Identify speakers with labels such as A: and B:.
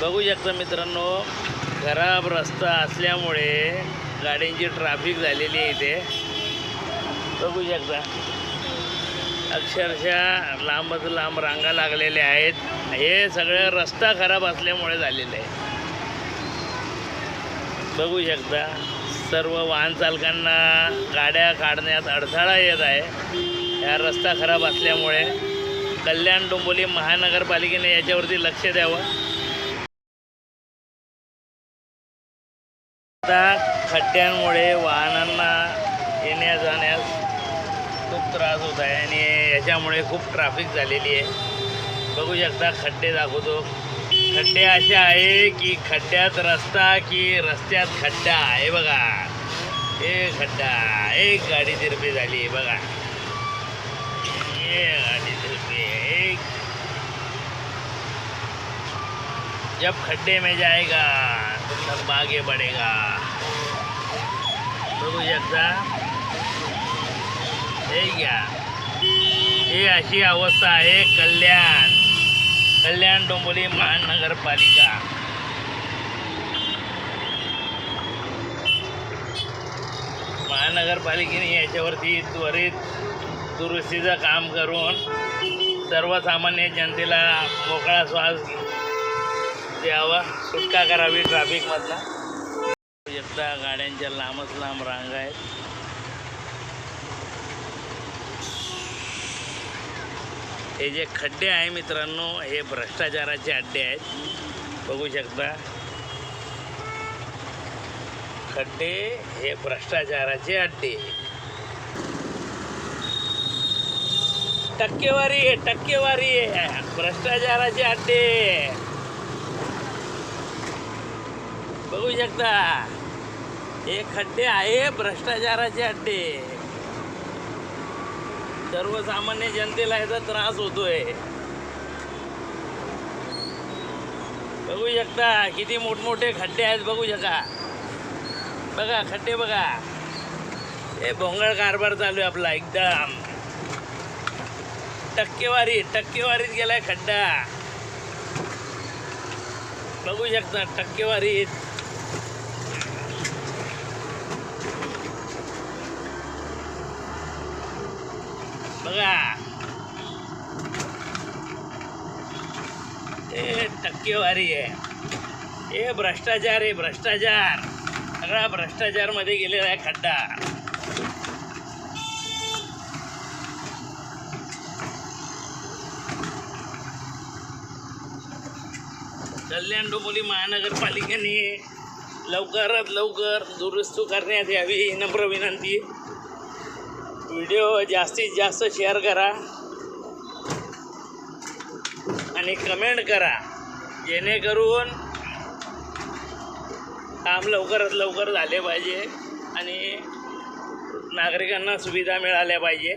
A: बघू शकता मित्रांनो खराब रस्ता असल्यामुळे गाड्यांची ट्रॅफिक झालेली आहे इथे. बघू शकता. अक्षरशः लांबच लांब रांगा लागलेल्या आहेत. हे सगळं रस्ता खराब असल्यामुळे झालेलं आहे. बघू शकता सर्व वाहन चालकांना गाड्या काढण्यात अडथळा येत आहे. ह्या रस्ता खराब असल्यामुळे कल्याण डोंबोली महानगरपालिकेने याच्यावरती लक्ष द्यावं. आता खड्ड्यांमुळे वाहनांना येण्या जाण्यास खूप त्रास होत आहे आणि याच्यामुळे खूप ट्रॅफिक झालेली आहे. बघू शकता खड्डे दाखवतो. खड्डे असे आहे की खड्ड्यात रस्ता की रस्त्यात खड्डा आहे बघा. हे खड्डा एक गाडी तिरपी झाली आहे बघा. ये गाडी तिरपी एक. जब खड्डे में जाएगा तब आगे बढ़ेगा बघू शकता? हे घ्या. ही अशी अवस्था आहे कल्याण. कल्याण डोंबोली महानगरपालिका. महानगरपालिकेने याच्यावरती त्वरित दुरुस्तीचं काम करून सर्वसामान्य जनतेला मोकळा श्वास द्यावा सुटका करावी ट्रॅफिकमधला. एकदा गाड्यांच्या लांबच लांब रांगा आहेत. हे जे खड्डे आहे मित्रांनो हे भ्रष्टाचाराचे अड्डे आहेत. बघू शकता. खड्डे हे भ्रष्टाचाराचे अड्डे. टक्केवारी आहे टक्केवारी आहे. भ्रष्टाचाराचे अड्डे. बघू शकता. हे खड्डे आहे भ्रष्टाचाराचे अड्डे सर्वसामान्य जनतेला याचा त्रास होतोय. बघू शकता किती मोठमोठे खड्डे आहेत बघू शका. बघा खड्डे बघा. हे भोंगळ कारभार चालू आहे आपला एकदम. टक्केवारी टक्केवारीत गेलाय खड्डा. बघू शकता टक्केवारीत. बघा. हे टक्केवारी आहे. हे भ्रष्टाचार आहे भ्रष्टाचार. सगळा भ्रष्टाचारमध्ये गेलेला आहे खड्डा. कल्याण डोंबोली महानगरपालिकेने लवकरात लवकर दुरुस्त करण्यात यावी नम्र विनंती. व्हिडिओ जास्तीत जास्त शेअर करा आणि कमेंट करा. जेणेकरून काम लवकरात लवकर झाले पाहिजे आणि नागरिकांना सुविधा मिळाल्या पाहिजे.